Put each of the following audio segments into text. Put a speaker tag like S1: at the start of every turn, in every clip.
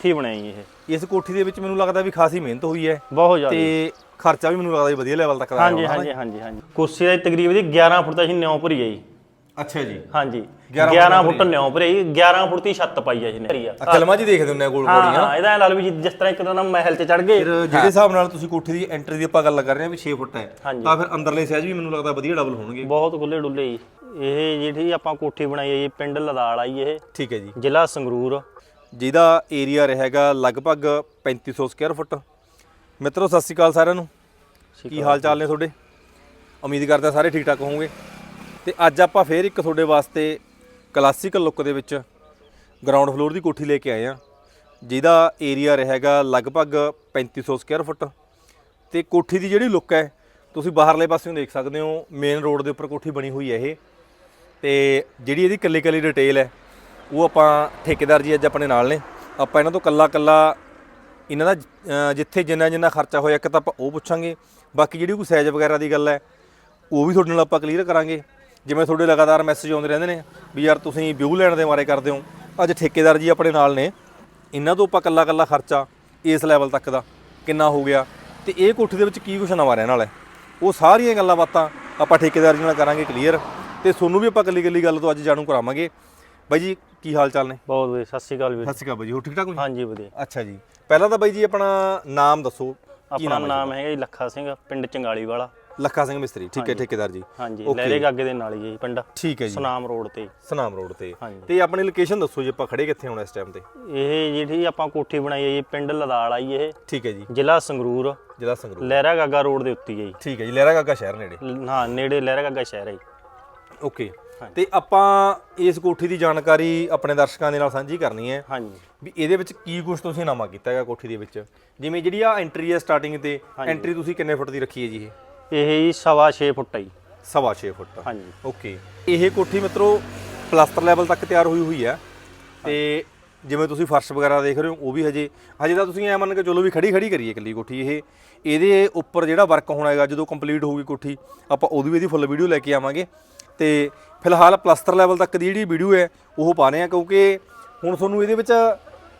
S1: ਹੱਥੀ ਬਣਾਈ ਇਹ।
S2: ਇਸ ਕੋਠੀ ਦੇ ਵਿੱਚ ਮੈਨੂੰ ਲੱਗਦਾ ਵੀ ਖਾਸੀ ਮਿਹਨਤ ਹੋਈ ਹੈ।
S1: ਬਹੁਤ ਜ਼ਿਆਦਾ।
S2: ਤੇ ਖਰਚਾ ਵੀ ਮੈਨੂੰ ਲੱਗਦਾ ਵੀ ਵਧੀਆ ਲੈਵਲ ਤੱਕ ਦਾ
S1: ਹਾਂਜੀ
S2: ਆਇਆ ਹੋਣਾ।
S1: ਹਾਂਜੀ ਹਾਂਜੀ ਹਾਂਜੀ। ਕੁਰਸੀ ਦਾ ਤਕਰੀਬਨ ਜੀ 11 ਫੁੱਟ ਦਾ ਅਸੀਂ ਨਿਉ ਭਰੀ ਹੈ ਜੀ।
S2: ਅੱਛਾ ਜੀ।
S1: ਹਾਂਜੀ।
S2: 11
S1: 11 ਫੁੱਟ ਨਿਉ ਭਰੀ ਹੈ ਜੀ। 11 ਫੁੱਟ ਦੀ ਛੱਤ ਪਾਈ ਹੈ ਜੀ ਨੇ
S2: ਆ 'ਚ ਹੀ ਦੇਖਦੇ ਹੁੰਦੇ ਆ ਗੋਲ
S1: ਹਾਂ
S2: ਗੋਲੀਆਂ।
S1: ਹਾਂ ਇਹਦਾ ਐਂ ਲਾ ਲਓ ਵੀ ਜਿ- ਜਿਸ ਤਰ੍ਹਾਂ ਇੱਕ ਤਾਂ ਮਹਿਲ 'ਚ ਚੜ ਗਏ।
S2: ਫਿਰ ਜਿਹੜੇ ਹਿਸਾਬ ਨਾਲ ਤੁਸੀਂ ਕੋਠੀ ਦੀ ਐਂਟਰੀ ਦੀ ਆਪਾਂ ਗੱਲ ਕਰ ਰਹੇ ਹਾਂ ਵੀ 6 ਫੁੱਟ ਹੈ
S1: ਹਾਂਜੀ।
S2: ਤਾਂ ਫਿਰ ਅੰਦਰਲੇ ਸਾਈਜ਼ ਵੀ ਮੈਨੂੰ ਲੱਗਦਾ ਵਧੀਆ ਡਬਲ ਹੋਣਗੇ।
S1: ਬਹੁਤ ਖੁੱਲੇ ਡੁੱਲੇ ਜੀ। ਇਹ ਜਿਹੜੀ ਆਪਾਂ ਕੋਠੀ ਬਣਾਈ ਹੈ ਜੀ ਪਿੰਡ ਲਦਾਲ ਆਈ ਇਹ।
S2: ਠੀਕ ਹੈ ਜੀ।
S1: ਜ਼ਿਲ੍ਹਾ ਸੰਗਰੂਰ।
S2: ਜਿਹਦਾ ਏਰੀਆ ਰਹੇਗਾ ਲਗਭਗ 3500 ਸਕੁਅਰ ਫੁੱਟ ਮਿੱਤਰੋ ਸਤਿ ਸ਼੍ਰੀ ਅਕਾਲ ਸਾਰਿਆਂ ਨੂੰ। ਕੀ ਹਾਲ ਚਾਲ ਨੇ ਤੁਹਾਡੇ? ਉਮੀਦ ਕਰਦੇ ਸਾਰੇ ਠੀਕ ਠਾਕ ਹੋਵੋਗੇ। ਤੇ ਅੱਜ ਆਪਾਂ ਫੇਰ ਇੱਕ ਤੁਹਾਡੇ ਵਾਸਤੇ ਕਲਾਸੀਕਲ ਲੁੱਕ ਦੇ ਵਿੱਚ ਗਰਾਊਂਡ ਫਲੋਰ ਦੀ ਕੋਠੀ ਲੈ ਕੇ ਆਏ ਆ ਜਿਹਦਾ ਏਰੀਆ ਰਹੇਗਾ ਲਗਭਗ 3500 ਸਕੁਅਰ ਫੁੱਟ ਤੇ ਕੋਠੀ ਦੀ ਜਿਹੜੀ ਲੁੱਕ ਹੈ ਤੁਸੀਂ ਬਾਹਰਲੇ ਪਾਸਿਓਂ ਦੇਖ ਸਕਦੇ ਹੋ ਮੇਨ ਰੋਡ ਦੇ ਉੱਪਰ ਕੋਠੀ ਬਣੀ ਹੋਈ ਹੈ ਇਹ। ਤੇ ਜਿਹੜੀ ਇਹਦੀ ਕੱਲੀ ਕੱਲੀ ਡਿਟੇਲ ਹੈ ਉਹ ਆਪਾਂ ਠੇਕੇਦਾਰ ਜੀ ਅੱਜ ਆਪਣੇ ਨਾਲ ਨੇ। ਆਪਾਂ ਇਹਨਾਂ ਤੋਂ ਕੱਲਾ ਕੱਲਾ ਇਹਨਾਂ ਦਾ ਜਿੱਥੇ ਜਿੰਨਾ ਜਿੰਨਾ ਖਰਚਾ ਹੋਇਆ, ਇੱਕ ਤਾਂ ਆਪਾਂ ਉਹ ਪੁੱਛਾਂਗੇ। ਬਾਕੀ ਜਿਹੜੀ ਕੋਈ ਸਾਈਜ਼ ਵਗੈਰਾ ਦੀ ਗੱਲ ਹੈ, ਉਹ ਵੀ ਤੁਹਾਡੇ ਨਾਲ ਆਪਾਂ ਕਲੀਅਰ ਕਰਾਂਗੇ। ਜਿਵੇਂ ਤੁਹਾਡੇ ਲਗਾਤਾਰ ਮੈਸੇਜ ਆਉਂਦੇ ਰਹਿੰਦੇ ਨੇ ਵੀ ਯਾਰ ਤੁਸੀਂ ਵਿਊ ਲੈਣ ਦੇ ਮਾਰੇ ਕਰਦੇ ਹੋ। ਅੱਜ ਠੇਕੇਦਾਰ ਜੀ ਆਪਣੇ ਨਾਲ ਨੇ। ਇਹਨਾਂ ਤੋਂ ਆਪਾਂ ਕੱਲਾ ਕੱਲਾ ਖਰਚਾ ਇਸ ਲੈਵਲ ਤੱਕ ਦਾ ਕਿੰਨਾ ਹੋ ਗਿਆ। ਤੇ ਇਹ ਕੋਠੀ ਦੇ ਵਿੱਚ ਕੀ ਕੁਛ ਨਵਾਂ ਰਹਿਣ ਵਾਲਾ ਹੈ? ਉਹ ਸਾਰੀਆਂ ਗੱਲਾਂ ਬਾਤਾਂ ਆਪਾਂ ਠੇਕੇਦਾਰ ਜੀ ਨਾਲ ਕਰਾਂਗੇ ਕਲੀਅਰ ਤੇ ਤੁਹਾਨੂੰ ਵੀ ਆਪਾਂ ਕੱਲੀ ਕੱਲੀ ਗੱਲ ਤੋਂ ਅੱਜ ਜਾਣੂ ਕਰਾਵਾਂਗੇ। ਬਾਈ ਜੀ ਕੀ ਹਾਲ ਚਾਲ ਨੇ?
S1: ਬਹੁਤ ਵਧੀਆ ਸਤਿ ਸ਼੍ਰੀ ਅਕਾਲ ਵੀਰ
S2: ਸਤਿ ਸ਼੍ਰੀ ਅਕਾਲ ਬਾਈ ਜੀ ਹੋ ਠੀਕ ਠਾਕ ਹੋ ਜੀ?
S1: ਹਾਂਜੀ ਵਧੀਆ।
S2: ਅੱਛਾ ਜੀ। ਪਹਿਲਾਂ ਤਾਂ ਬਾਈ ਜੀ ਆਪਣਾ ਨਾਮ ਦੱਸੋ ਕੀ
S1: ਆਪਣਾ
S2: ਨਾਮ ਹੈ
S1: ਨਾਮ ਹੈਗਾ ਜੀ ਲੱਖਾ ਸਿੰਘ ਪਿੰਡ ਚੰਗਾਲੀ ਵਾਲਾ
S2: ਲੱਖਾ ਸਿੰਘ ਮਿਸਤਰੀ ਠੀਕ ਹੈ ਠੇਕੇਦਾਰ ਜੀ।
S1: ਹਾਂਜੀ
S2: Okay.
S1: ਲਹਿਰੇ ਗਾਗੇ ਦੇ ਨਾਲ ਹੀ ਹੈ ਜੀ ਪਿੰਡ
S2: ਠੀਕ ਹੈ ਜੀ।
S1: ਸੁਨਾਮ ਰੋਡ ਤੇ।
S2: ਸਨਾਮ ਰੋਡ ਤੇ।
S1: ਹਾਂਜੀ।
S2: ਤੇ ਆਪਣੀ ਲੋਕੇਸ਼ਨ ਦੱਸੋ ਜੀ ਆਪਾਂ ਖੜੇ ਕਿੱਥੇ ਹੋਣਾ ਇਸ ਟਾਈਮ ਤੇ?
S1: ਇਹ ਜਿਹੜੀ ਆਪਾਂ ਕੋਠੀ ਬਣਾਈ ਹੈ ਜੀ ਪਿੰਡ ਲਦਾਲ ਆਈ ਇਹ।
S2: ਠੀਕ ਹੈ ਜੀ।
S1: ਜ਼ਿਲ੍ਹਾ ਸੰਗਰੂਰ।
S2: ਜ਼ਿਲ੍ਹਾ ਸੰਗਰੂਰ।
S1: ਲਹਿਰਾ ਗਾਗਾ ਰੋਡ ਦੇ ਉੱਤੇ ਹੀ ਹੈ ਜੀ।
S2: ਠੀਕ ਹੈ ਜੀ ਲਹਿਰਾ ਗਾਗਾ ਸ਼ਹਿਰ ਨੇੜੇ।
S1: ਹਾਂ ਨੇੜੇ ਲਹਿਰਾ ਗਾਗਾ ਸ਼ਹਿਰ ਹੈ ਜੀ।
S2: ਓਕੇ। ਤੇ ਆਪਾਂ ਇਸ ਕੋਠੀ ਦੀ ਜਾਣਕਾਰੀ ਆਪਣੇ ਦਰਸ਼ਕਾਂ ਦੇ ਨਾਲ ਸਾਂਝੀ ਕਰਨੀ ਹੈ
S1: ਹਾਂਜੀ।
S2: ਵੀ ਇਹਦੇ ਵਿੱਚ ਕੀ ਕੁਝ ਤੁਸੀਂ ਨਵਾਂ ਕੀਤਾ ਹੈਗਾ ਕੋਠੀ ਦੇ ਵਿੱਚ? ਜਿਵੇਂ ਜਿਹੜੀ ਆ ਐਂਟਰੀ ਹੈ ਸਟਾਰਟਿੰਗ ਤੇ ਐਂਟਰੀ ਤੁਸੀਂ ਕਿੰਨੇ ਫੁੱਟ ਦੀ ਰੱਖੀ ਹੈ ਜੀ ਇਹ?
S1: ਇਹ ਜੀ ਸਵਾ 6 ਫੁੱਟ ਹੈ ਜੀ।
S2: ਸਵਾ ਛੇ ਫੁੱਟ।
S1: ਹਾਂਜੀ।
S2: ਓਕੇ। ਇਹ ਕੋਠੀ ਮਿੱਤਰੋ ਪਲਾਸਟਰ ਲੈਵਲ ਤੱਕ ਤਿਆਰ ਹੋਈ ਹੋਈ ਹੈ। ਤੇ ਜਿਵੇਂ ਤੁਸੀਂ ਫਰਸ਼ ਵਗੈਰਾ ਦੇਖ ਰਹੇ ਹੋ ਉਹ ਵੀ ਹਜੇ ਹਜੇ ਤਾਂ ਤੁਸੀਂ ਐ ਮੰਨ ਕੇ ਚਲੋ ਵੀ ਖੜੀ ਖੜੀ ਕਰੀਏ ਇਕੱਲੀ ਕੋਠੀ ਇਹ। ਇਹਦੇ ਉੱਪਰ ਜਿਹੜਾ ਵਰਕ ਹੋਣਾ ਹੈਗਾ ਜਦੋਂ ਕੰਪਲੀਟ ਹੋਊਗੀ ਕੋਠੀ ਆਪਾਂ ਉਹਦੀ ਵੀ ਇਹਦੀ ਫੁੱਲ ਵੀਡੀਓ ਲੈ ਕੇ ਆਵਾਂਗੇ। ਤੇ ਫਿਲਹਾਲ ਪਲਾਸਟਰ ਲੈਵਲ ਤੱਕ ਦੀ ਜਿਹੜੀ ਵੀਡੀਓ ਹੈ, ਉਹ ਪਾ ਰਹੇ ਆ ਕਿਉਂਕਿ ਹੁਣ ਤੁਹਾਨੂੰ ਇਹਦੇ ਵਿੱਚ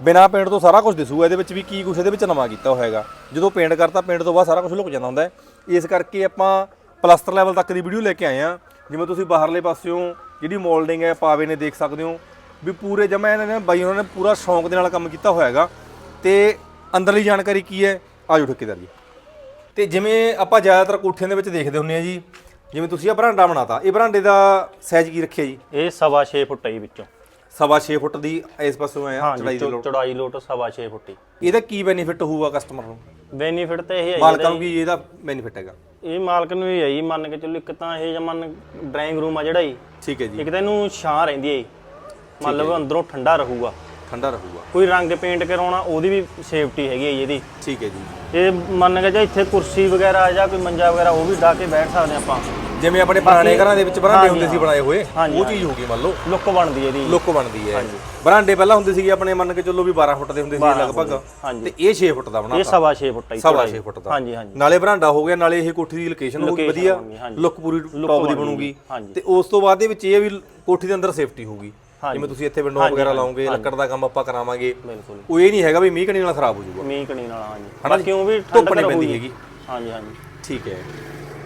S2: ਬਿਨਾ ਪੇਂਟ ਤੋਂ ਸਾਰਾ ਕੁਝ ਦਿਸੂਗਾ, ਇਹਦੇ ਵਿੱਚ ਵੀ ਕੀ ਕੁਝ ਇਹਦੇ ਵਿੱਚ ਨਵਾਂ ਕੀਤਾ ਹੋਇਆ ਜਦੋਂ ਪੇਂਟ ਕਰਤਾ ਪੇਂਟ ਤੋਂ ਬਾਅਦ ਸਾਰਾ ਕੁਝ ਲੁਕ ਜਾਂਦਾ ਹੁੰਦਾ ਹੈ। ਇਸ ਕਰਕੇ ਆਪਾਂ ਪਲਾਸਟਰ ਲੈਵਲ ਤੱਕ ਦੀ ਵੀਡੀਓ ਲੈ ਕੇ ਆਏ ਆ ਜਿਵੇਂ ਤੁਸੀਂ ਬਾਹਰਲੇ ਪਾਸਿਓਂ ਜਿਹੜੀ ਮੋਲਡਿੰਗ ਹੈ, ਪਾਵੇ ਨੇ ਦੇਖ ਸਕਦੇ ਹੋ। ਵੀ ਪੂਰੇ ਜਮਾ ਇਹਨਾਂ ਨੇ, ਬਾਈ ਉਹਨਾਂ ਨੇ ਪੂਰਾ ਸ਼ੌਂਕ ਦੇ ਨਾਲ ਕੰਮ ਕੀਤਾ ਹੋਇਆ ਹੈਗਾ। ਤੇ ਅੰਦਰਲੀ ਜਾਣਕਾਰੀ ਕੀ ਹੈ, ਆਜੋ ਠੇਕੇਦਾਰ ਜੀ। ਤੇ ਜਿਵੇਂ ਆਪਾਂ ਜ਼ਿਆਦਾਤਰ ਕੋਠਿਆਂ ਦੇ ਵਿੱਚ ਦੇਖਦੇ ਹੁੰਨੇ ਆ ਜੀ ਜਿਵੇਂ ਤੁਸੀਂ ਆ ਬਰਾਂਡਾ ਬਣਾਤਾ ਇਹ ਬਰਾਂਡੇ ਦਾ ਸਾਈਜ਼ ਕੀ ਰੱਖਿਆ ਜੀ?
S1: ਇਹ ਸਵਾ 6 ਫੁੱਟ ਹੈ ਜੀ ਵਿੱਚੋਂ।
S2: ਸਵਾ 6 ਫੁੱਟ ਦੀ ਇਸ ਪਾਸੋਂ ਆਇਆ ਚੜਾਈ ਦੇ ਲੋੜ।
S1: ਚੜਾਈ ਲੋਟ ਸਵਾ 6 ਫੁੱਟ ਹੀ।
S2: ਇਹਦਾ ਕੀ ਬੈਨੀਫਿਟ ਹੋਊਗਾ ਕਸਟਮਰ ਨੂੰ?
S1: ਬੈਨੀਫਿਟ ਤਾਂ ਇਹ ਹੈ
S2: ਮਾਲਕਾਂ ਨੂੰ ਵੀ ਇਹਦਾ ਬੈਨੀਫਿਟ ਹੈਗਾ।
S1: ਇਹ ਮਾਲਕ ਨੂੰ ਹੀ ਹੈ ਜੀ ਮੰਨ ਕੇ ਚੱਲੋ ਇੱਕ ਤਾਂ ਇਹ ਜਮਨ ਡਰਾਇੰਗ ਰੂਮ ਆ ਜਿਹੜਾ ਜੀ।
S2: ਠੀਕ ਹੈ ਜੀ।
S1: ਇੱਕ ਤਾਂ ਇਹਨੂੰ ਛਾਂ ਰਹਿੰਦੀ ਹੈ ਜੀ। ਮਤਲਬ ਅੰਦਰੋਂ ਠੰਡਾ ਰਹੂਗਾ।
S2: ਠੰਡਾ ਰਹੂਗਾ।
S1: ਕੋਈ ਰੰਗ ਪੇਂਟ ਕਰਾਉਣਾ ਉਹਦੀ ਵੀ ਸੇਫਟੀ ਹੈਗੀ ਹੈ ਜੀ ਇਹਦੀ।
S2: ਠੀਕ ਹੈ ਜੀ।
S1: ਇਹ ਮੰਨ ਕੇ ਜੇ ਇੱਥੇ ਕੁਰਸੀ ਵਗੈਰਾ ਜਾਂ ਕੋਈ ਮੰਜਾ ਵਗੈਰਾ ਉਹ ਵੀ ਢਾ ਕੇ ਬੈਠ ਸਕਦੇ ਆਪਾਂ।
S2: ਜਿਵੇਂ ਆਪਣੇ ਪੁਰਾਣੇ ਘਰਾਂ ਦੇ ਵਿੱਚ ਬਰਾਂਡੇ ਹੁੰਦੇ ਸੀ ਬਣਾਏ ਹੋਏ
S1: ਹਾਂਜੀ,
S2: ਉਹ ਚੀਜ਼ ਹੋ ਗਈ ਮੰਨ ਲਓ।
S1: ਲੁੱਕ ਬਣਦੀ ਹੈ ਇਹਦੀ
S2: ਲੁੱਕ ਬਣਦੀ ਹੈ। ਬਰਾਂਡੇ ਪਹਿਲਾਂ ਹੁੰਦੇ ਸੀਗੇ ਆਪਣੇ ਮੰਨ ਕੇ ਚੱਲੋ ਵੀ 12 ਫੁੱਟ ਦੇ ਹੁੰਦੇ ਸੀ ਲਗਭਗ।
S1: ਹਾਂਜੀ।
S2: ਤੇ ਇਹ 6 ਫੁੱਟ ਦਾ
S1: ਇਹ
S2: ਬਣਾਤਾ
S1: ਸਵਾ 6 ਫੁੱਟ ਹੈ ਜੀ
S2: ਸਵਾ। 6 ਫੁੱਟ ਦਾ।
S1: ਹਾਂਜੀ ਹਾਂਜੀ।
S2: ਨਾਲੇ ਬਰਾਂਡਾ ਹੋ ਗਿਆ ਨਾਲੇ ਇਹ ਕੋਠੀ ਦੀ ਲੋਕੇਸ਼ਨ ਹੋ ਗਈ
S1: Location
S2: ਵਧੀਆ।
S1: ਹਾਂਜੀ।
S2: ਲੁੱਕ ਪੂਰੀ ਟੌਪ ਦੀ ਬਣੂਗੀ
S1: ਹਾਂਜੀ।
S2: ਤੇ ਉਸ ਤੋਂ ਬਾਅਦ ਦੇ ਵਿੱਚ ਇਹ ਵੀ ਕੋਠੀ ਦੇ ਅੰਦਰ ਸੇਫਟੀ ਹੋਊਗੀ। ਜਿਵੇਂ ਤੁਸੀਂ ਇੱਥੇ ਵਿੰਡੋ ਵਗੈਰਾ ਲਾਓਗੇ ਲੱਕੜ ਦਾ ਕੰਮ ਆਪਾਂ ਕਰਾਵਾਂਗੇ।
S1: ਬਿਲਕੁਲ।
S2: ਉਹ ਇਹ ਨਹੀਂ ਹੈਗਾ ਵੀ ਮੀਂਹ ਕਣੀ ਨਾਲ ਖਰਾਬ ਹੋ ਜਾਊਗਾ।
S1: ਮੀਂਹ ਕਣੀ ਨਾਲ ਹਾਂਜੀ। ਬਾਕੀ ਉਹ ਵੀ
S2: ਧੁੱਪ ਨਹੀਂ। ਪੈਂਦੀ ਹੈਗੀ।
S1: ਹਾਂਜੀ ਹਾਂਜੀ।
S2: ਠੀਕ ਹੈ।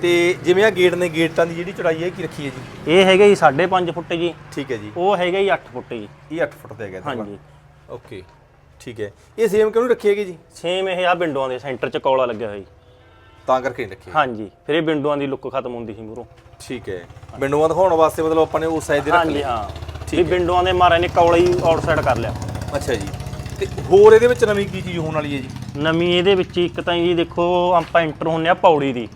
S2: ਤੇ ਜਿਵੇਂ ਆ ਗੇਟ ਨੇ ਗੇਟਾਂ ਦੀ ਜਿਹੜੀ ਚੜਾਈ ਹੈ ਕੀ ਰੱਖੀ ਹੈ ਜੀ?
S1: ਇਹ ਹੈਗਾ ਜੀ 5.5 ਫੁੱਟ ਜੀ।
S2: ਠੀਕ ਹੈ ਜੀ।
S1: ਉਹ ਹੈਗਾ ਜੀ 8 ਫੁੱਟ ਜੀ।
S2: ਇਹ 8 ਫੁੱਟ ਤੇ ਹੈਗਾ
S1: ਹਾਂਜੀ।
S2: ਓਕੇ। ਠੀਕ ਹੈ। ਇਹ ਸੇਮ ਕਿਉਂ ਰੱਖੀ ਹੈਗੀ ਜੀ?
S1: ਸੇਮ ਇਹ ਆ ਵਿੰਡੋਆਂ ਦੇ ਸੈਂਟਰ 'ਚ ਕੌਲਾ ਲੱਗਿਆ ਹੋਇਆ ਜੀ।
S2: ਤਾਂ ਕਰਕੇ ਰੱਖੀ।
S1: ਹਾਂਜੀ। ਫਿਰ ਇਹ ਵਿੰਡੋਆਂ ਦੀ ਲੁੱਕ ਖਤਮ ਹੁੰਦੀ ਸੀ ਮੂਰੋਂ
S2: ਠੀਕ ਹੈ। ਵਿੰਡੋਆਂ ਦਿਖਾਉਣ ਵਾਸਤੇ ਮਤਲਬ ਆਪਾਂ ਨੇ ਉਸ ਸਾਈਜ਼ ਦੇ ਰੱਖ
S1: ਹਾਂਜੀ ਹਾਂ। ਵੀ ਵਿੰਡੋਆਂ ਦੇ ਮਾਰੇ ਨੇ ਕੌਲਾ ਹੀ ਆਊਟਸਾਈਡ ਕਰ ਲਿਆ।
S2: ਅੱਛਾ ਜੀ। ਤੇ ਹੋਰ ਇਹਦੇ ਵਿੱਚ ਨਵੀਂ ਕੀ ਚੀਜ਼ ਹੋਣ ਵਾਲੀ ਹੈ ਜੀ?
S1: ਨਵੀਂ ਇਹਦੇ ਵਿੱਚ ਇੱਕ ਤਾਂ ਜੀ ਦੇਖੋ ਆਪਾਂ ਐਂਟਰ ਹੁੰਨੇ ਆ ਪੌੜੀ ਦੀ।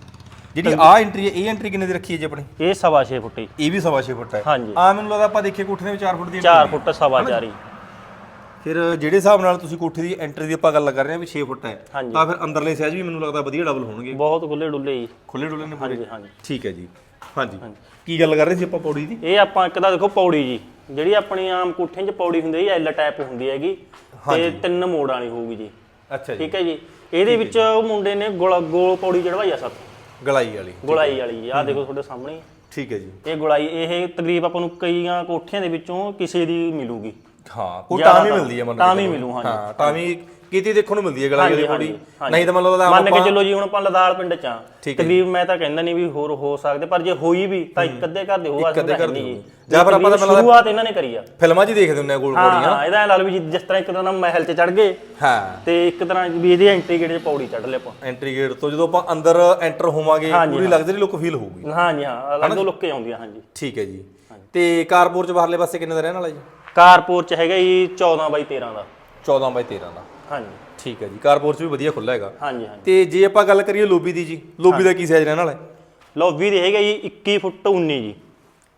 S2: ਜਿਹੜੀ ਆ ਐਂਟਰੀ ਹੈ ਇਹ ਐਂਟਰੀ ਕਿੰਨੇ ਦੀ ਰੱਖੀ ਹੈ ਜੀ ਆਪਣੀ?
S1: ਇਹ ਸਵਾ 6 ਫੁੱਟ ਜੀ।
S2: ਇਹ ਵੀ ਸਵਾ ਛੇ ਫੁੱਟ ਹੈ।
S1: ਹਾਂਜੀ।
S2: ਆ ਮੈਨੂੰ ਲੱਗਦਾ ਆਪਾਂ ਦੇਖੀਏ ਕੋਠੇ ਦੇ ਵਿੱਚ 4 ਫੁੱਟ ਦੀ
S1: 4 ਫੁੱਟ ਸਵਾ ਚਾਰੀ।
S2: ਫਿਰ ਜਿਹੜੇ ਹਿਸਾਬ ਨਾਲ ਤੁਸੀਂ ਕੋਠੇ ਦੀ ਐਂਟਰੀ ਦੀ ਆਪਾਂ ਗੱਲ ਕਰ ਰਹੇ ਹਾਂ ਵੀ 6 ਫੁੱਟ ਹੈ
S1: ਹਾਂਜੀ।
S2: ਤਾਂ ਫਿਰ ਅੰਦਰਲੇ ਸਾਈਜ਼ ਵੀ ਮੈਨੂੰ ਲੱਗਦਾ ਵਧੀਆ ਡਬਲ ਹੋਣਗੇ।
S1: ਬਹੁਤ ਖੁੱਲੇ ਡੁੱਲੇ ਜੀ।
S2: ਖੁੱਲੇ ਡੁੱਲੇ ਨੇ ਪੂਰੇ।
S1: ਹਾਂਜੀ ਹਾਂਜੀ।
S2: ਠੀਕ ਹੈ ਜੀ। ਹਾਂਜੀ। ਕੀ ਗੱਲ ਕਰ ਰਹੇ ਸੀ ਆਪਾਂ ਪੌੜੀ ਦੀ?
S1: ਇਹ ਆਪਾਂ ਇੱਕ ਤਾਂ ਦੇਖੋ ਪੌੜੀ ਜੀ ਜਿਹੜੀ ਆਪਣੀ ਆਮ ਕੋਠਿਆਂ 'ਚ ਪੌੜੀ ਹੁੰਦੀ ਹੈ ਐਲ ਟਾਈਪ ਹੁੰਦੀ ਹੈਗੀ ਤੇ ਤਿੰਨ ਮੋੜ ਵਾਲੀ ਹੋਊਗੀ ਜੀ।
S2: ਅੱਛਾ ਜੀ।
S1: ਠੀਕ ਹੈ ਜੀ। ਇਹਦੇ ਵਿੱਚ ਉਹ ਮੁੰਡੇ ਨੇ ਗੋਲ ਗੋਲ ਪੌੜੀ ਚੜਵਾਈ ਆ ਸੱਤ
S2: ਗਲਾਈ ਵਾਲੀ।
S1: ਗੁਲਾਈ ਵਾਲੀ ਆਹ ਦੇਖੋ ਤੁਹਾਡੇ ਸਾਹਮਣੇ।
S2: ਠੀਕ ਹੈ ਜੀ।
S1: ਇਹ ਗੁਲਾਈ ਇਹ ਤਕਰੀਬ ਆਪਾਂ ਨੂੰ ਕਈਆਂ ਕੋਠੀਆਂ ਦੇ ਵਿੱਚੋਂ ਕਿਸੇ ਦੀ ਮਿਲੂਗੀ।
S2: ਹਾਂ ਕੋਈ ਟਾਮੀ ਮਿਲਦੀ ਹੈ ਮੰਨ
S1: ਟਾਮੀ। ਮਿਲੂ, ਹਾਂਜੀ।
S2: ਹਾਂ ਟਾਮੀ ਕੀਤੀ ਦੇਖਣ ਨੂੰ ਮਿਲਦੀ ਹੈ
S1: ਹਾਂਜੀ,
S2: ਘੋੜੀ
S1: ਹਾਂਜੀ।
S2: ਨਹੀਂ ਤਾਂ ਮੰਨ ਲਓ ਤਾਂ
S1: ਮੰਨ ਕੇ ਚੱਲੋ ਜੀ ਹੁਣ ਆਪਾਂ ਲਦਾਲ ਪਿੰਡ ਚ ਆ
S2: ਹੈ
S1: ਤਕਰੀਬ ਮੈਂ ਤਾਂ ਕਹਿੰਦਾ ਨਹੀਂ ਵੀ ਹੋਰ ਹੋ ਸਕਦੇ ਪਰ ਜੇ ਹੋਈ ਵੀ ਤਾਂ ਇੱਕ ਅੱਧੇ ਘਰ ਦੇ ਹੋਗਾ
S2: ਅੱਧੇ ਘਰ ਦੇ
S1: ਜੀ।
S2: ਜਾਂ ਫਿਰ ਆਪਾਂ ਤਾਂ ਪਹਿਲਾਂ-
S1: ਸ਼ੁਰੂਆਤ ਇਹਨਾਂ ਨੇ ਕਰੀ ਆ।
S2: ਫਿਲਮਾਂ 'ਚ ਹੀ ਦੇਖਦੇ ਹੁੰਦੇ ਆ ਗੋਲ
S1: ਹਾਂ
S2: ਘੋੜੀਆਂ
S1: ਹਾਂ ਇਹਦਾ ਐਂ ਲਾ ਲਓ ਵੀ ਜੀ- ਜਿਸ ਤਰ੍ਹਾਂ ਇੱਕ ਤਰ੍ਹਾਂ ਮਹਿਲ 'ਚ ਚੜ ਗਏ।
S2: ਹਾਂ।
S1: ਤੇ ਇੱਕ ਤਰ੍ਹਾਂ ਵੀ ਇਹਦੀ ਐਂਟਰੀ ਗੇਟ 'ਚ ਪੌੜੀ ਚੜ ਲੈ ਆਪਾਂ।
S2: ਐਂਟਰੀ ਗੇਟ ਤੋਂ ਜਦੋਂ ਆਪਾਂ ਅੰਦਰ ਐਂਟਰ ਹੋਵਾਂਗੇ ਪੂਰੀ ਲਗਜ਼ਰੀ ਲੁੱਕ ਫੀਲ ਹੋਊਗੀ।
S1: ਹਾਂਜੀ ਹਾਂ ਅਲੱਗ ਲੁੱਕੇ ਆਉਂਦੀਆਂ ਹਾਂਜੀ।
S2: ਠੀਕ ਹੈ ਜੀ। ਤੇ ਕਾਰਪੋਰ ਚ ਬਾਹਰਲੇ ਪਾਸੇ ਕਿੰਨੇ ਦਾ ਰਹਿਣ ਵਾਲਾ ਜੀ?
S1: ਕਾਰਪੋਰ 'ਚ ਹੈਗਾ ਜੀ 14 ਬਾਈ 13 ਦਾ।
S2: 14 ਬਾਈ 13 ਦਾ।
S1: ਹਾਂਜੀ।
S2: ਠੀਕ ਹੈ ਜੀ ਕਾਰਪੋਰ ਚ ਵੀ ਵਧੀਆ ਖੁੱਲਾ ਹੈਗਾ।
S1: ਹਾਂਜੀ ਹਾਂਜੀ।
S2: ਤੇ ਜੇ ਆਪਾਂ ਗੱਲ ਕਰੀਏ ਲੋਬੀ ਦੀ ਜੀ ਲੋਬੀ ਦਾ ਕੀ ਸਾਈਜ਼ ਰਹਿਣ ਵਾਲਾ ਹੈ?
S1: ਲੌਬੀ ਦੇ ਹੈਗਾ ਜੀ 21 ਫੁੱਟ 19 ਜੀ।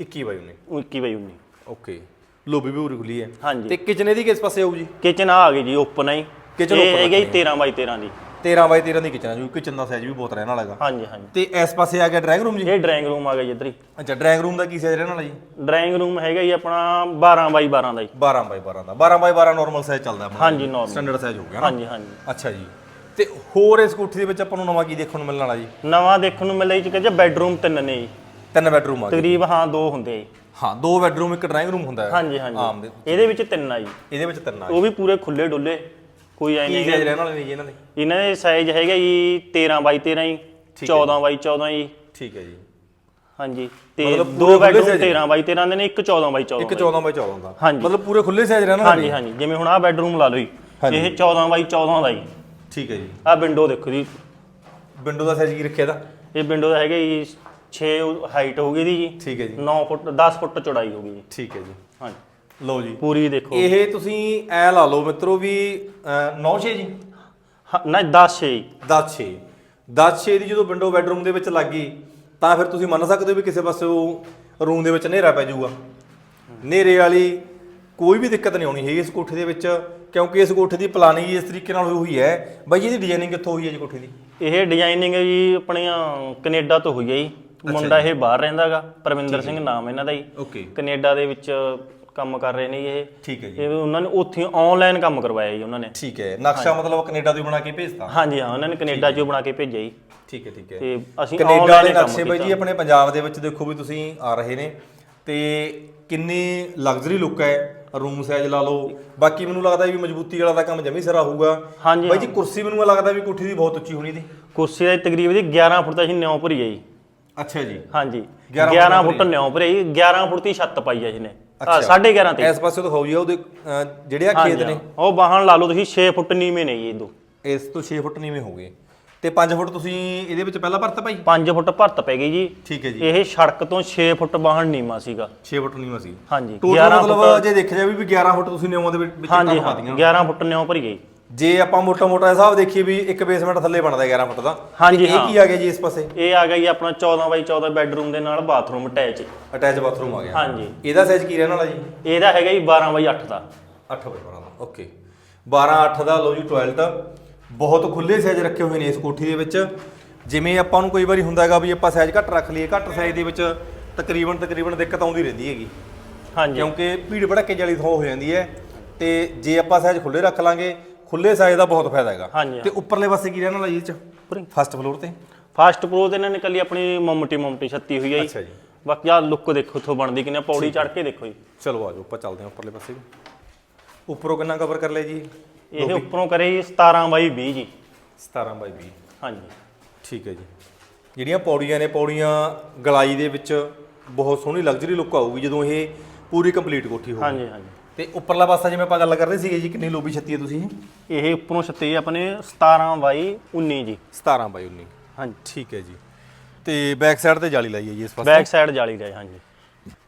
S2: 21 ਬਾਈ 19
S1: ਉਹ 21 ਬਾਈ 19
S2: ਓਕੇ ਲੋਬੀ ਵੀ ਪੂਰੀ ਖੁੱਲੀ ਹੈ।
S1: ਹਾਂਜੀ।
S2: ਤੇ ਕਿਚਨ ਇਹਦੀ ਕਿਸ ਪਾਸੇ ਆਊ ਜੀ?
S1: ਕਿਚਨ ਆ ਗਈ ਜੀ ਓਪਨ ਹੈ
S2: Kitchen
S1: ਇਹ
S2: open
S1: ਹੈਗਾ ਜੀ 13 ਬਾਈ 13 ਦੀ।
S2: 13 ਬਾਈ 13 ਦੀ ਕਿਚਨ ਹੈ ਜੀ ਕਿਚਨ ਦਾ ਸਾਈਜ਼ ਵੀ ਬਹੁਤ ਰਹਿਣ ਵਾਲਾ ਹੈਗਾ।
S1: ਹਾਂਜੀ ਹਾਂਜੀ।
S2: ਤੇ ਇਸ ਪਾਸੇ ਆ ਗਿਆ ਡਰਾਇੰਗ ਰੂਮ ਜੀ?
S1: ਇਹ ਡਰਾਇੰਗ ਰੂਮ ਆ ਗਿਆ ਜੀ ਇੱਧਰ ਹੀ।
S2: ਅੱਛਾ ਡਰਾਇੰਗ ਰੂਮ ਦਾ ਕੀ ਸਾਈਜ਼ ਰਹਿਣ ਵਾਲਾ ਜੀ?
S1: ਡਰਾਇੰਗ ਰੂਮ ਹੈਗਾ ਜੀ ਆਪਣਾ 12 ਬਾਈ 12 ਦਾ ਜੀ।
S2: 12 ਬਾਈ 12 ਦਾ। 12 ਬਾਈ 12 ਨਾਰਮਲ ਸਾਈਜ਼ ਚੱਲਦਾ ਆਪਣਾ।
S1: ਹਾਂਜੀ ਨਾਰਮਲ
S2: ਸਟੈਂਡਰਡ ਸਾਈਜ਼ ਹੋ ਗਿਆ ਨਾ?
S1: ਹਾਂਜੀ ਹਾਂਜੀ।
S2: ਅੱਛਾ ਜੀ। ਤੇ ਹੋਰ ਇਸ ਕੋਠੀ ਦੇ ਵਿੱਚ ਆਪਾਂ ਨੂੰ ਨਵਾਂ ਕੀ ਦੇਖਣ ਨੂੰ ਮਿਲਣ ਵਾਲਾ ਜੀ?
S1: ਨਵਾਂ ਦੇਖਣ ਨੂੰ ਮਿਲਿਆ ਜੀ ਕਿ ਬੈੱਡਰੂਮ ਤਿੰਨ ਨੇ ਜੀ।
S2: ਤਿੰਨ ਬੈਡਰੂਮ ਆ ਗਏ।
S1: ਤਕਰੀਬ ਹਾਂ ਦੋ ਹੁੰਦੇ ਆ
S2: ਹਾਂ ਦੋ ਬੈਡਰੂਮ ਇੱਕ ਡਰਾਇੰਗ ਰੂਮ ਹੁੰਦਾ ਹੈ।
S1: ਹਾਂਜੀ
S2: ਆਮ
S1: ਹਾਂਜੀ
S2: ਦੇ
S1: ਇਹਦੇ ਵਿੱਚ ਤਿੰਨ ਆ ਜੀ।
S2: ਇਹਦੇ ਵਿੱਚ ਤਿੰਨ ਆ।
S1: ਉਹ ਵੀ ਪੂਰੇ ਖੁੱਲੇ ਡੁੱਲੇ ਕੋਈ ਐ
S2: ਕੀ
S1: ਨਹੀਂ
S2: ਸਾਈਜ਼ ਰਹਿਣ ਵਾਲੇ ਨੇ ਜੀ ਇਹਨਾਂ ਦੇ?
S1: ਇਹਨਾਂ ਦੇ ਸਾਈਜ਼ ਹੈਗਾ ਜੀ 13 ਬਾਈ 13 ਜੀ 14 ਬਾਈ 14 ਜੀ।
S2: ਠੀਕ ਹੈ ਜੀ।
S1: ਹਾਂਜੀ ਤੇ
S2: ਮਤਲਬ ਪੂਰੇ
S1: ਦੋ
S2: ਖੁੱਲੇ
S1: ਬੈਡਰੂਮ
S2: size
S1: 13 ਬਾਈ 13 ਦੇ ਨੇ ਇੱਕ 14 ਬਾਈ 14
S2: ਇੱਕ 14 ਬਾਈ 14 ਦਾ।
S1: ਹਾਂਜੀ।
S2: ਮਤਲਬ ਪੂਰੇ ਖੁੱਲੇ ਸਾਈਜ਼ ਰਹਿਣ ਵਾਲੇ
S1: ਹਾਂਜੀ ਹਾਂਜੀ। ਜਿਵੇਂ ਹੁਣ ਆਹ ਬੈਡਰੂਮ ਲਾ ਲਓ ਜੀ ਇਹ 14 ਬਾਈ 14 ਦਾ ਜੀ।
S2: ਠੀਕ ਹੈ ਜੀ।
S1: ਆਹ ਵਿੰਡੋ ਦੇਖੋ ਜੀ।
S2: ਵਿੰਡੋ ਦਾ ਸਾਈਜ਼ ਕੀ ਰੱਖਿਆ ਦਾ
S1: ਇਹ ਵਿੰਡੋ ਦਾ ਹੈਗਾ ਜੀ 6 ਹਾਈਟ ਹੋਗੀ ਇਹਦੀ ਜੀ।
S2: ਠੀਕ ਹੈ ਜੀ।
S1: 9 ਫੁੱਟ 10 ਫੁੱਟ ਚੌੜਾਈ ਹੋਗੀ ਜੀ।
S2: ਠੀਕ ਹੈ ਜੀ।
S1: ਹਾਂਜੀ।
S2: ਲਓ ਜੀ।
S1: ਪੂਰੀ ਦੇਖੋ।
S2: ਇਹ ਤੁਸੀਂ ਐ ਲਾ ਲਓ ਮਿੱਤਰੋ ਵੀ 9 6 ਜੀ?
S1: ਹਾਂ, ਨਾ 10 6
S2: 10 6 10 6 ਦੀ ਜਦੋਂ ਵਿੰਡੋ ਬੈਡਰੂਮ ਦੇ ਵਿੱਚ ਲੱਗੀ ਤਾਂ ਫਿਰ ਤੁਸੀਂ ਮੰਨ ਸਕਦੇ ਹੋ ਵੀ ਕਿਸੇ ਪਾਸੇ ਉਹ ਰੂਮ ਦੇ ਵਿੱਚ ਹਨੇਰਾ ਪੈ ਜਾਊਗਾ। ਹਨੇਰੇ ਵਾਲੀ ਕੋਈ ਵੀ ਦਿੱਕਤ ਨਹੀਂ ਆਉਣੀ ਹੈਗੀ ਇਸ ਕੋਠੇ ਦੇ ਵਿੱਚ ਕਿਉਂਕਿ ਇਸ ਕੋਠੇ ਦੀ ਪਲਾਨਿੰਗ ਇਸ ਤਰੀਕੇ ਨਾਲ ਹੋਈ ਹੋਈ ਹੈ। ਬਾਈ ਇਹਦੀ ਡਿਜ਼ਾਈਨਿੰਗ ਕਿੱਥੋਂ ਹੋਈ ਹੈ ਜੀ ਕੋਠੇ ਦੀ?
S1: ਇਹ ਡਿਜ਼ਾਈਨਿੰਗ ਜੀ ਆਪਣੀਆਂ ਕੈਨੇਡਾ ਤੋਂ ਹੋਈ ਹੈ ਜੀ। ਮੁੰਡਾ ਇਹ ਬਾਹਰ ਰਹਿੰਦਾਗਾ ਪਰਮਿੰਦਰ ਸਿੰਘ ਨਾਮ ਇਹਨਾਂ ਦਾ ਜੀ।
S2: ਓਕੇ।
S1: ਕੈਨੇਡਾ ਦੇ ਵਿੱਚ ਕੰਮ ਕਰ ਰਹੇ ਨੇ ਜੀ ਇਹ।
S2: ਠੀਕ ਹੈ ਜੀ।
S1: ਇਹ ਉਹਨਾਂ ਨੇ ਉੱਥੇ ਆਨਲਾਈਨ ਕੰਮ ਕਰਵਾਇਆ ਜੀ ਉਹਨਾਂ ਨੇ।
S2: ਠੀਕ ਹੈ। ਨਕਸ਼ਾ ਮਤਲਬ ਕੈਨੇਡਾ ਤੋਂ ਬਣਾ ਕੇ ਭੇਜਤਾ?
S1: ਹਾਂਜੀ ਹਾਂ ਉਹਨਾਂ ਨੇ ਕੈਨੇਡਾ 'ਚੋਂ ਬਣਾ ਕੇ ਭੇਜਿਆ ਜੀ।
S2: ਠੀਕ ਹੈ ਠੀਕ ਹੈ।
S1: ਤੇ ਅਸੀਂ
S2: ਕੈਨੇਡਾ
S1: ਕੰਮ
S2: ਨਕਸ਼ੇ ਬਾਈ ਜੀ ਆਪਣੇ ਪੰਜਾਬ ਦੇ ਵਿੱਚ ਦੇਖੋ ਵੀ ਤੁਸੀਂ ਆ ਰਹੇ ਨੇ। ਤੇ ਕਿੰਨੀ ਲਗਜ਼ਰੀ ਲੁੱਕ ਹੈ। ਰੂਮ ਸਾਈਜ਼ ਲਾ ਲਓ। ਬਾਕੀ ਮੈਨੂੰ ਲੱਗਦਾ ਵੀ ਮਜ਼ਬੂਤੀ ਵਾਲਾ ਦਾ ਕੰਮ ਜਮੀ ਸਿਰਾ ਹੋਊਗਾ।
S1: ਹਾਂਜੀ
S2: ਬਾਈ ਜੀ ਕੁਰਸੀ ਮੈਨੂੰ ਲੱਗਦਾ ਵੀ ਕੋਠੀ ਦੀ ਬਹੁਤ ਉੱਚੀ ਹੋਣੀ ਦੀ।
S1: ਕੁਰਸੀ ਦਾ ਤਕਰੀਬ ਦੀ 11 ਫੁੱਟ ਦਾ ਅਸੀਂ ਨਿਉ ਭਰੀ ਹੈ ਜੀ।
S2: ਅੱਛਾ ਜੀ।
S1: ਹਾਂਜੀ।
S2: 11
S1: 11 ਫੁੱਟ ਨਿਉ ਭਰੀ ਹੈ ਜੀ। 11 ਫੁੱਟ ਦੀ ਛੱਤ ਪਾਈ ਹੈ ਜਿਹਨੇ
S2: ਅੱਛਾ।
S1: ਆ 11.5 ਤੇ
S2: ਇਸ ਪਾਸੇ ਦਿਖਾਓ ਜੀ ਉਹਦੇ ਅਹ, ਜਿਹੜੇ ਆ ਖੇਤ ਨੇ।
S1: ਹਾਂ। ਉਹ ਬਾਹਣ ਲਾ ਲਓ ਤੁਸੀਂ 6 ਫੁੱਟ ਨੀਵੇਂ ਨੇ ਜੀ ਇਹ ਦੋ।
S2: ਇਸ ਤੋਂ 6 ਫੁੱਟ ਨੀਵੇਂ ਹੋ ਗਏ। ਤੇ 5 ਫੁੱਟ ਤੁਸੀਂ ਇਹਦੇ ਵਿੱਚ ਪਹਿਲਾਂ ਭਰਤਾ ਭਾਈ?
S1: 5 ਫੁੱਟ ਭਰਤ ਪੈ ਗਈ ਜੀ।
S2: ਠੀਕ ਹੈ ਜੀ।
S1: ਇਹ ਸੜਕ ਤੋਂ 6 ਫੁੱਟ ਬਾਹਣ ਨੀਵਾਂ ਸੀਗਾ।
S2: 6 ਫੁੱਟ ਨੀਵਾਂ ਸੀ।
S1: ਹਾਂਜੀ
S2: ਟੋਟਲ
S1: 11
S2: ਮਤਲਬ ਜੇ ਦੇਖਿਆ ਜਾਵੇ ਵੀ 11 ਫੁੱਟ ਤੁਸੀਂ ਨਿਯਮਾਂ ਦੇ ਵਿੱਚ ਵਿੱਚ
S1: ਹਾਂਜੀ
S2: ਕੰਮ
S1: ਹਾਂ
S2: ਪਾਤੀਆਂ
S1: 11 ਫੁੱਟ ਨਿਉ ਭਰੀ ਗਈ।
S2: ਜੇ ਆਪਾਂ ਮੋਟਾ ਮੋਟਾ ਹਿਸਾਬ ਦੇਖੀਏ ਵੀ ਇੱਕ ਬੇਸਮੈਂਟ ਥੱਲੇ ਬਣਦਾ 11 ਫੁੱਟ ਦਾ
S1: ਹਾਂਜੀ,
S2: ਇਹ। ਕੀ ਆ ਗਿਆ ਜੀ ਇਸ ਪਾਸੇ?
S1: ਇਹ ਆ ਗਿਆ ਜੀ ਆਪਣਾ 14 ਬਾਈ 14 ਬੈੱਡਰੂਮ ਦੇ ਨਾਲ ਬਾਥਰੂਮ ਅਟੈਚ
S2: ਅਟੈਚ ਬਾਥਰੂਮ ਆ ਗਿਆ।
S1: ਹਾਂਜੀ।
S2: ਇਹਦਾ ਸਾਈਜ਼ ਕੀ ਰਹਿਣ ਵਾਲਾ ਜੀ?
S1: ਇਹਦਾ ਹੈਗਾ ਜੀ 12 ਬਾਈ 8 ਦਾ।
S2: 8 ਬਾਈ 12 ਦਾ ਓਕੇ 12 8 ਦਾ ਲਓ ਜੀ ਟਾਇਲਟ ਬਹੁਤ ਖੁੱਲੇ ਸਾਈਜ਼ ਰੱਖੇ ਹੋਏ ਨੇ ਇਸ ਕੋਠੀ ਦੇ ਵਿੱਚ। ਜਿਵੇਂ ਆਪਾਂ ਨੂੰ ਕਈ ਵਾਰੀ ਹੁੰਦਾ ਹੈਗਾ ਵੀ ਆਪਾਂ ਸਾਈਜ਼ ਘੱਟ ਰੱਖ ਲਈਏ ਘੱਟ ਸਾਈਜ਼ ਦੇ ਵਿੱਚ ਤਕਰੀਬਨ ਤਕਰੀਬਨ ਦਿੱਕਤ ਆਉਂਦੀ ਰਹਿੰਦੀ ਹੈਗੀ।
S1: ਹਾਂਜੀ।
S2: ਕਿਉਂਕਿ ਭੀੜ ਭੜੱਕੇ ਵਾਲੀ ਥਾਂ ਹੋ ਜਾਂਦੀ ਹੈ ਤੇ ਜੇ ਆਪਾਂ ਸਾਈਜ਼ ਖੁੱਲੇ ਰੱਖ ਲਾਂਗੇ ਖੁੱਲੇ ਸਾਈਜ਼ ਦਾ ਬਹੁਤ ਫਾਇਦਾ ਹੈਗਾ।
S1: ਹਾਂਜੀ
S2: ਤੇ ਉੱਪਰਲੇ ਪਾਸੇ ਕੀ ਰਹਿਣ ਵਾਲਾ ਜੀ ਚ? ਫਸਟ ਫਲੋਰ ਤੇ?
S1: ਫਾਸਟ ਪ੍ਰੋ ਤੇ ਇਹਨਾਂ ਨੇ ਕੱਲੀ ਆਪਣੀ ਮਮਟੀ ਮਮਟੀ ਛੱਤੀ ਹੋਈ ਹੈ
S2: ਅੱਛਾ ਜੀ।
S1: ਬਾਕੀ ਆ ਲੁੱਕ ਦੇਖੋ ਉੱਥੋਂ ਬਣਦੀ ਕਿੰਨੇ ਪੌੜੀ ਚੜ ਕੇ ਦੇਖੋ ਜੀ।
S2: ਚਲੋ ਆਜੋ ਆਪਾਂ ਚੱਲਦੇ ਹਾਂ ਉੱਪਰਲੇ ਪਾਸੇ ਉੱਪਰੋਂ ਕਿੰਨਾ ਕਵਰ ਕਰ ਲਿਆ ਜੀ?
S1: ਇਹ ਉੱਪਰੋਂ ਕਰੇ ਜੀ 17 ਬਾਈ 20 ਜੀ।
S2: 17 ਬਾਈ 20
S1: ਹਾਂਜੀ।
S2: ਠੀਕ ਹੈ ਜੀ। ਜਿਹੜੀਆਂ ਪੌੜੀਆਂ ਨੇ ਪੌੜੀਆਂ ਗਲਾਈ ਦੇ ਵਿੱਚ ਬਹੁਤ ਸੋਹਣੀ ਲਗਜ਼ਰੀ ਲੁੱਕ ਆਊਗੀ ਜਦੋਂ ਇਹ ਪੂਰੀ ਕੰਪਲੀਟ ਕੋਠੀ ਹੋਊਗੀ।
S1: ਹਾਂਜੀ ਹਾਂਜੀ।
S2: ਤੇ ਉੱਪਰਲਾ ਪਾਸਾ ਜਿਵੇਂ ਆਪਾਂ ਗੱਲ ਕਰ ਰਹੇ ਸੀਗੇ ਜੀ ਕਿੰਨੀ ਲੋਬੀ ਛੱਤੀ ਹੈ ਤੁਸੀਂ?
S1: ਇਹ ਉੱਪਰੋਂ ਛੱਤੀ ਆਪਣੇ 17 ਬਾਈ 19 ਜੀ।
S2: 17 ਬਾਈ 19
S1: ਹਾਂਜੀ।
S2: ਠੀਕ ਹੈ ਜੀ। ਤੇ ਬੈਕ ਸਾਈਡ ਤੇ ਜਾਲੀ ਲਾਈ ਹੈ ਜੀ ਇਸ ਪਾਸੇ?
S1: ਬੈਕ ਸਾਈਡ ਜਾਲੀ ਦਾ ਹਾਂਜੀ।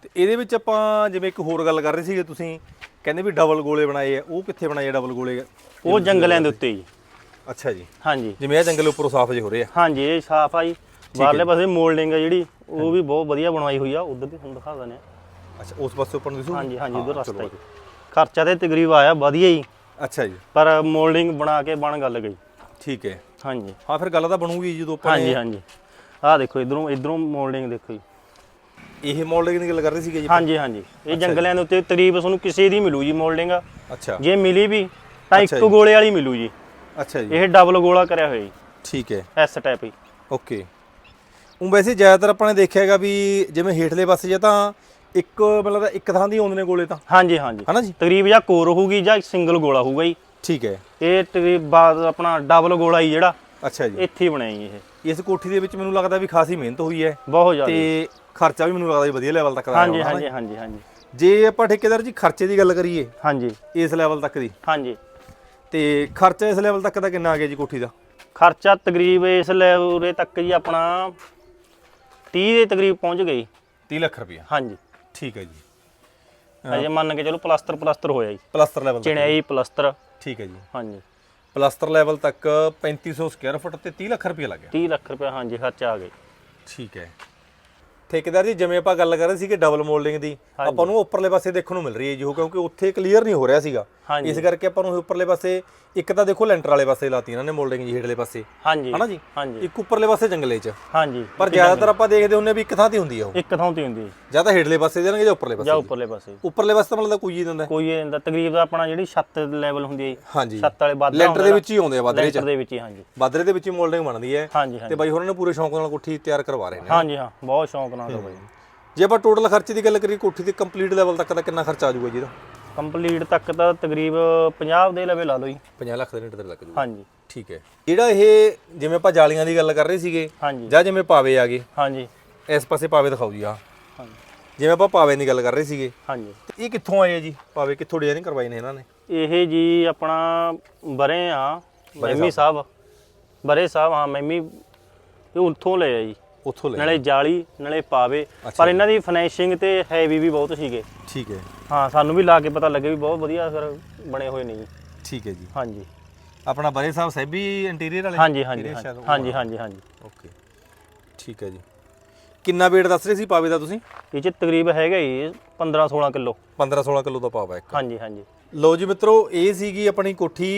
S2: ਤੇ ਇਹਦੇ ਵਿੱਚ ਆਪਾਂ ਜਿਵੇਂ ਇੱਕ ਹੋਰ ਗੱਲ ਕਰ ਰਹੇ ਸੀਗੇ ਤੁਸੀਂ ਕਹਿੰਦੇ ਵੀ ਡਬਲ ਗੋਲੇ ਬਣਾਏ ਆ ਉਹ ਕਿੱਥੇ ਬਣਾਏ ਆ ਡਬਲ ਗੋਲੇ?
S1: ਉਹ ਜੰਗਲਿਆਂ ਦੇ ਉੱਤੇ ਜੀ।
S2: ਅੱਛਾ ਜੀ।
S1: ਹਾਂਜੀ।
S2: ਜਿਵੇਂ ਇਹ ਜੰਗਲ ਉੱਪਰੋਂ ਸਾਫ਼ ਜਿਹੇ ਹੋ ਰਹੇ ਆ।
S1: ਹਾਂਜੀ ਇਹ ਸਾਫ਼ ਆ ਜੀ। ਬਾਹਰਲੇ ਪਾਸੇ ਮੋਲਡਿੰਗ ਆ ਜਿਹੜੀ ਉਹ ਵੀ ਬਹੁਤ ਵਧੀਆ ਬਣਵਾਈ ਹੋਈ ਆ ਉਧਰ ਵੀ ਤੁਹਾਨੂੰ ਦਿਖਾ ਦਿੰਦੇ ਆ।
S2: ਅੱਛਾ ਉਸ ਪਾਸੇ ਉੱਪਰ ਨੂੰ ਦਿਸੂ?
S1: ਹਾਂਜੀ ਹਾਂਜੀ ਉਧਰ
S2: ਹਾਂ,
S1: ਰਸਤਾ ਜੀ ਖਰਚਾ ਤੇ ਤਕਰੀਬ ਆਇਆ ਵਧੀਆ ਹੀ।
S2: ਅੱਛਾ ਜੀ।
S1: ਪਰ ਮੋਲਡਿੰਗ ਬਣਾ ਕੇ ਬਣ ਗੱਲ ਗਈ।
S2: ਠੀਕ ਹੈ।
S1: ਹਾਂਜੀ।
S2: ਹਾਂ ਫਿਰ ਗੱਲ ਤਾਂ ਬਣੂਗੀ ਜਦੋਂ ਆਪਾਂ
S1: ਹਾਂਜੀ ਹਾਂਜੀ। ਆਹ ਦੇਖੋ ਇਧਰੋਂ ਇਧਰੋਂ ਮੋਲਡਿੰਗ ਦੇਖੋ ਜੀ।
S2: ਇਹ ਮਾਡਲਿੰਗ ਦੀ ਗੱਲ ਕਰ ਰਹੇ ਸੀਗੇ ਜੀ
S1: ਹਾਂਜੀ ਹਾਂਜੀ। ਇਹ ਜੰਗਲਿਆਂ ਦੇ ਉੱਤੇ ਤਕਰੀਬ ਤੁਹਾਨੂੰ ਕਿਸੇ ਦੀ ਮਿਲੂ ਜੀ ਮੋਲਡਿੰਗ।
S2: ਅੱਛਾ।
S1: ਜੇ ਮਿਲੀ ਵੀ ਤਾਂ ਇੱਕ। ਗੋਲੇ ਵਾਲੀ ਮਿਲੂ ਜੀ।
S2: ਅੱਛਾ ਜੀ।
S1: ਇਹ ਡਬਲ ਗੋਲਾ ਕਰਿਆ ਹੋਇਆ ਜੀ।
S2: ਠੀਕ ਹੈ।
S1: ਐਸ ਟਾਈਪ ਹੀ।
S2: ਓਕੇ। ਉਹ ਵੈਸੇ ਜ਼ਿਆਦਾਤਰ ਆਪਾਂ ਨੇ ਦੇਖਿਆ ਹੈਗਾ ਵੀ ਜਿਵੇਂ ਹੇਠਲੇ ਪਾਸੇ ਜਾਂ ਤਾਂ ਇੱਕ ਮਤਲਬ ਇੱਕ ਥਾਂ ਦੀ ਆਉਂਦੇ ਨੇ ਗੋਲੇ ਤਾਂ?
S1: ਹਾਂਜੀ ਹਾਂਜੀ।
S2: ਹਨਾ ਜੀ?
S1: ਤਕਰੀਬ ਜਾਂ ਕੋਰ ਹੋਊਗੀ ਜਾਂ ਸਿੰਗਲ ਗੋਲਾ ਹੋਊਗਾ ਜੀ।
S2: ਠੀਕ ਹੈ।
S1: ਇਹ ਤਕਰੀਬ ਬਾਅਦ ਆਪਣਾ ਡਬਲ ਗੋਲਾ ਹੀ ਜਿਹੜਾ।
S2: ਅੱਛਾ ਜੀ।
S1: ਇੱਥੇ ਜੀ ਇਹ।
S2: ਇਸ ਕੋਠੀ ਦੇ ਵਿੱਚ ਮੈਨੂੰ ਲੱਗਦਾ ਵੀ ਖਾਸੀ ਮਿਹਨਤ ਹੋਈ ਹੈ।
S1: ਬਹੁਤ ਜ਼ਿਆਦਾ
S2: ਤੇ ਖਰਚਾ ਵੀ ਮੈਨੂੰ ਲੱਗਦਾ ਵੀ ਵਧੀਆ ਲੈਵਲ ਤੱਕ ਦਾ
S1: ਹਾਂਜੀ ਹਾਂਜੀ ਹਾਂਜੀ ਹਾਂਜੀ।
S2: ਜੀ। ਆਪਾਂ ਠੇਕੇਦਾਰ ਜੀ ਖਰਚੇ ਦੀ ਗੱਲ ਕਰੀਏ
S1: ਹਾਂਜੀ।
S2: ਇਸ ਲੈਵਲ ਤੱਕ ਦੀ।
S1: ਹਾਂਜੀ।
S2: ਤੇ ਖਰਚਾ ਇਸ ਲੈਵਲ ਤੱਕ ਦਾ ਕਿੰਨਾ ਆ ਗਿਆ ਜੀ ਕੋਠੀ ਦਾ?
S1: ਖਰਚਾ ਤਕਰੀਬ ਇਸ ਲੈਵਲ ਤੱਕ ਜੀ ਆਪਣਾ 30 ਦੇ ਤਕਰੀਬ ਪਹੁੰਚ ਗਈ
S2: 30 ਲੱਖ ਰੁਪਇਆ
S1: ਹਾਂਜੀ।
S2: ਠੀਕ ਹੈ ਜੀ।
S1: ਅਜੇ ਮੰਨ ਕੇ ਚਲੋ ਪਲਸਤਰ ਪਲਸਤਰ ਹੋਇਆ ਜੀ।
S2: ਪਲਸਤਰ ਲੈਵਲ
S1: ਚਿਣਿਆਈ ਪਲਸਤਰ।
S2: ਠੀਕ ਹੈ ਜੀ।
S1: ਹਾਂਜੀ।
S2: ਪਲਸਤਰ ਲੈਵਲ ਤੱਕ 3500 ਸਕੁਅਰ ਫੁੱਟ ਤੇ 30 ਲੱਖ ਰੁਪਇਆ ਲੱਗਿਆ
S1: 30 ਲੱਖ ਰੁਪਏ ਹਾਂਜੀ ਖਰਚਾ ਆ ਗਿਆ
S2: ਠੀਕ ਹੈ। ਠੇਕੇਦਾਰ ਜੀ ਜਿਵੇਂ ਆਪਾਂ ਗੱਲ ਕਰ ਰਹੇ ਸੀ ਕਿ ਡਬਲ ਮੋਲਡਿੰਗ ਦੀ ਆਪਾਂ ਨੂੰ ਉੱਪਰਲੇ ਪਾਸੇ ਦੇਖਣ ਨੂੰ ਮਿਲ ਰਹੀ ਹੈ ਜੀ ਉਹ ਕਿਉਂਕਿ ਉੱਥੇ ਕਲੀਅਰ ਨਹੀਂ ਹੋ ਰਿਹਾ ਸੀਗਾ।
S1: ਹਾਂਜੀ।
S2: ਇਸ ਕਰਕੇ ਆਪਾਂ ਨੂੰ ਉੱਪਰਲੇ ਪਾਸੇ ਇੱਕ ਤਾਂ ਦੇਖੋ ਲੈਂਟਰ ਵਾਲੇ ਪਾਸੇ ਲਾਤੀ ਇਹਨਾਂ ਨੇ ਮੋਲਡਿੰਗ ਜੀ ਹੇਠਲੇ ਪਾਸੇ।
S1: ਹਾਂਜੀ
S2: ਹਨਾ ਜੀ?
S1: ਹਾਂਜੀ।
S2: ਇੱਕ ਉੱਪਰਲੇ ਪਾਸੇ ਜੰਗਲੇ 'ਚ।
S1: ਹਾਂਜੀ
S2: ਪਰ ਜ਼ਿਆਦਾਤਰ ਆਪਾਂ ਦੇਖਦੇ ਹੁੰਨੇ ਵੀ ਇੱਕ ਥਾਂ ਤੇ ਹੁੰਦੀ ਆ ਉਹ।
S1: ਇੱਕ ਥਾਂ ਤੇ ਹੁੰਦੀ ਹੈ
S2: ਜਾਂ ਤਾਂ ਹੇਠਲੇ ਪਾਸੇ ਦੇਣਗੇ ਜਾਂ ਉੱਪਰਲੇ ਪਾਸੇ।
S1: ਜਾਂ ਉੱਪਰਲੇ ਪਾਸੇ।
S2: ਉੱਪਰਲੇ ਪਾਸੇ ਤਾਂ ਮਤਲਬ ਕੋਈ ਹੀ ਦਿੰਦਾ ਹੈ।
S1: ਕੋਈ ਇਹਦਾ ਤਕਰੀਬ ਆਪਣਾ ਜਿਹੜੀ ਛੱਤ ਲੈਵਲ ਹੁੰਦੀ ਹੈ ਜੀ,
S2: ਹਾਂਜੀ।
S1: ਛੱਤ ਵਾਲੇ ਬਾਦ
S2: ਲੈਂਟਰ ਦੇ ਵਿੱਚ ਹੀ ਆਉਂਦੇ ਆ ਬਾਦਰੇ 'ਚ।
S1: ਲੈਂਟਰ ਦੇ ਵਿੱਚ ਹੀ ਹਾਂਜੀ।
S2: ਬਾਦਰੇ ਦੇ ਵਿੱਚ ਹੀ ਮੋਲਡਿੰਗ ਬਣਦੀ ਹੈ
S1: ਹਾਂਜੀ
S2: ਤੇ
S1: ਹਾਂਜੀ
S2: ਬਾਈ ਹੋਰਾਂ ਨੇ ਪੂਰੇ ਸ਼ੌਂਕ ਨਾਲ ਕੋਠੀ ਤਿਆਰ ਕਰਵਾ ਰਹੇ ਨੇ।
S1: ਹਾਂਜੀ ਹਾਂ। ਬਹੁਤ ਸ਼ੌਂਕ ਨਾਲ ਕਰਵਾਈ
S2: ਜੇ ਆਪਾਂ ਟੋਟਲ ਖਰਚੇ ਦੀ ਗੱਲ ਕਰੀਏ ਕੋਠੀ ਦੇ ਕੰਪਲੀਟ ਲੈਵਲ ਤੱਕ ਦਾ ਕਿੰਨਾ ਖਰਚਾ ਆ ਜਾਊਗਾ ਜੀ ਇਹਦਾ?
S1: ਕੰਪਲੀਟ ਤੱਕ ਤਾਂ ਤਕਰੀਬ 50 ਦੇ ਲਵੇ ਲਾ ਲਓ ਜੀ।
S2: 50 ਲੱਖ ਦੇ ਨੇੜੇ ਤੇੜੇ ਲੱਗ ਜਾਊਗਾ
S1: ਹਾਂਜੀ।
S2: ਠੀਕ ਹੈ। ਜਿਹੜਾ ਇਹ ਜਿਵੇਂ ਆਪਾਂ ਜਾਲੀਆਂ ਦੀ ਗੱਲ ਕਰ ਰਹੇ ਸੀਗੇ
S1: ਹਾਂਜੀ।
S2: ਜਾਂ ਜਿਵੇਂ ਪਾਵੇ ਆ ਗਏ।
S1: ਹਾਂਜੀ।
S2: ਇਸ ਪਾਸੇ ਪਾਵੇ ਦਿਖਾਓ ਜੀ ਆ
S1: ਹਾਂਜੀ।
S2: ਜਿਵੇਂ ਆਪਾਂ ਪਾਵੇ ਦੀ ਗੱਲ ਕਰ ਰਹੇ ਸੀਗੇ।
S1: ਹਾਂਜੀ।
S2: ਤੇ ਇਹ ਕਿੱਥੋਂ ਆਏ ਆ ਜੀ? ਪਾਵੇ ਕਿੱਥੋਂ ਡਿਜ਼ਾਈਨ ਕਰਵਾਈ ਨੇ ਇਹਨਾਂ ਨੇ?
S1: ਇਹ ਜੀ ਆਪਣਾ ਬਰੇ ਆ ਮੈਮੀ ਸਾਹਿਬ। ਬਰੇ ਸਾਹਿਬ ਹਾਂ ਮੈਮੀ। ਇਹ ਉੱਥੋਂ ਲਏ ਆ ਜੀ।
S2: ਉੱਥੋਂ ਲੈ
S1: ਨਾਲੇ ਜਾਲੀ ਨਾਲੇ ਪਾਵੇ। ਪਰ ਇਹਨਾਂ ਦੀ ਫਿਨਿਸ਼ਿੰਗ ਤੇ ਹੈਵੀ ਵੀ ਬਹੁਤ ਸੀਗੇ।
S2: ਠੀਕ ਹੈ।
S1: ਹਾਂ ਸਾਨੂੰ ਵੀ ਲਾ ਕੇ ਪਤਾ ਲੱਗੇ ਵੀ ਬਹੁਤ ਵਧੀਆ ਸਰ ਬਣੇ ਹੋਏ ਨੇ ਜੀ।
S2: ਠੀਕ ਹੈ ਜੀ।
S1: ਹਾਂਜੀ।
S2: ਆਪਣਾ ਬਰੇ ਸਾਹਿਬ ਸੈਬੀ ਇੰਟੀਰੀਅਰ ਵਾਲੇ?
S1: ਹਾਂਜੀ ਹਾਂਜੀ ਹਾਂਜੀ ਹਾਂਜੀ ਹਾਂਜੀ।
S2: ਓਕੇ। ਠੀਕ ਹੈ ਜੀ। ਕਿੰਨਾ weight ਦੱਸ ਰਹੇ ਸੀ ਪਾਵੇ ਦਾ ਤੁਸੀਂ?
S1: ਇਹ ਚ ਤਕਰੀਬ ਹੈਗਾ ਹੀ 15 16 ਕਿਲੋ।
S2: 15 16 ਕਿਲੋ ਦਾ ਪਾਵਾ ਇੱਕ।
S1: ਹਾਂਜੀ ਹਾਂਜੀ।
S2: ਲੋ ਜੀ ਮਿੱਤਰੋ ਇਹ ਸੀਗੀ ਆਪਣੀ ਕੋਠੀ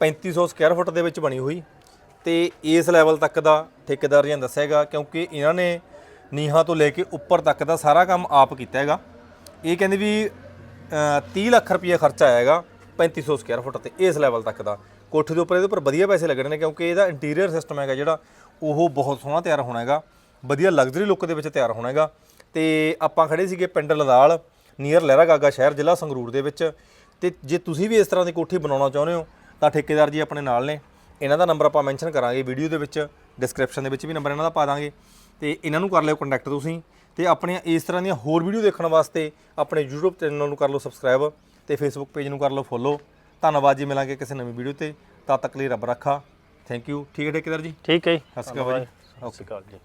S2: 3500 ਸਕੁਅਰ ਫੁੱਟ ਦੇ ਵਿੱਚ ਬਣੀ ਹੋਈ। ਤੇ ਇਸ ਲੈਵਲ ਤੱਕ ਦਾ ਠੇਕੇਦਾਰ ਜੀ ਨੇ ਦੱਸਿਆਗਾ ਕਿਉਂਕਿ ਇਹਨਾਂ ਨੇ ਨੀਹਾਂ ਤੋਂ ਲੈ ਕੇ ਉੱਪਰ ਤੱਕ ਦਾ ਸਾਰਾ ਕੰਮ ਆਪ ਕੀਤਾ ਹੈਗਾ। ਇਹ ਕਹਿੰਦੇ ਵੀ ਅ, 30 ਲੱਖ ਰੁਪਏ ਖਰਚਾ ਆਇਆ ਆਏਗਾ 3500 ਸਕੁਅਰ ਫੁੱਟ ਤੇ ਇਸ ਲੈਵਲ ਤੱਕ ਦਾ। ਕੋਠੀ ਦੇ ਉੱਪਰ ਇਹਦੇ ਉੱਪਰ ਵਧੀਆ ਪੈਸੇ ਲੱਗਣੇ ਨੇ ਕਿਉਂਕਿ ਇਹਦਾ ਇੰਟੀਰੀਅਰ ਸਿਸਟਮ ਹੈਗਾ ਜਿਹੜਾ ਉਹ ਬਹੁਤ ਸੋਹਣਾ ਤਿਆਰ ਹੋਣਾ ਹੈਗਾ। ਵਧੀਆ ਲਗਜ਼ਰੀ ਲੁੱਕ ਦੇ ਵਿੱਚ ਤਿਆਰ ਹੋਣਾ ਹੈਗਾ। ਤੇ ਆਪਾਂ ਖੜੇ ਸੀਗੇ ਪਿੰਡ ਲਦਾਲ ਨੀਅਰ ਲਹਿਰਾ ਗਾਗਾ ਸ਼ਹਿਰ ਜ਼ਿਲ੍ਹਾ ਸੰਗਰੂਰ ਦੇ ਵਿੱਚ। ਤੇ ਜੇ ਤੁਸੀਂ ਵੀ ਇਸ ਤਰ੍ਹਾਂ ਦੀ ਕੋਠੀ ਬਣਾਉਣਾ ਚਾਹੁੰਦੇ ਹੋ ਤਾਂ ਠੇਕੇਦਾਰ ਜੀ ਆਪਣੇ ਨਾਲ ਨੇ। ਇਹਨਾਂ ਦਾ ਨੰਬਰ ਆਪਾਂ ਮੈਂਸ਼ਨ ਕਰਾਂਗੇ ਵੀਡੀਓ ਦੇ ਵਿੱਚ ਡਿਸਕ੍ਰਿਪਸ਼ਨ ਦੇ ਵਿੱਚ ਵੀ ਨੰਬਰ ਇਹਨਾਂ ਦਾ ਪਾ ਦਾਂਗੇ। ਤੇ ਇਹਨਾਂ ਨੂੰ ਕਰ ਲਿਓ ਕੰਟੈਕਟ ਤੁਸੀਂ ਤੇ ਆਪਣੀਆਂ ਇਸ ਤਰ੍ਹਾਂ ਦੀਆਂ ਹੋਰ ਵੀਡੀਓ ਦੇਖਣ ਵਾਸਤੇ ਆਪਣੇ YouTube ਚੈਨਲ ਨੂੰ ਕਰ ਲਓ ਸਬਸਕ੍ਰਾਈਬ ਤੇ Facebook ਪੇਜ ਨੂੰ ਕਰ ਲਓ ਫੋਲੋ ਧੰਨਵਾਦ ਜੀ ਮਿਲਾਂਗੇ ਕਿਸੇ ਨਵੀਂ ਵੀਡੀਓ ਤੇ। ਤਦ ਤੱਕ ਲਈ ਰੱਬ ਰੱਖਾ। ਥੈਂਕ ਯੂ ਠੀਕ ਹੈ ਠੇਕੇਦਾਰ ਜੀ?
S1: ਠੀਕ ਹੈ ਜੀ।
S2: ਸਤਿ ਸ਼੍ਰੀ ਅਕਾਲ ਜੀ।
S1: ਸਤਿ ਸ਼੍ਰੀ ਅਕਾਲ ਜੀ।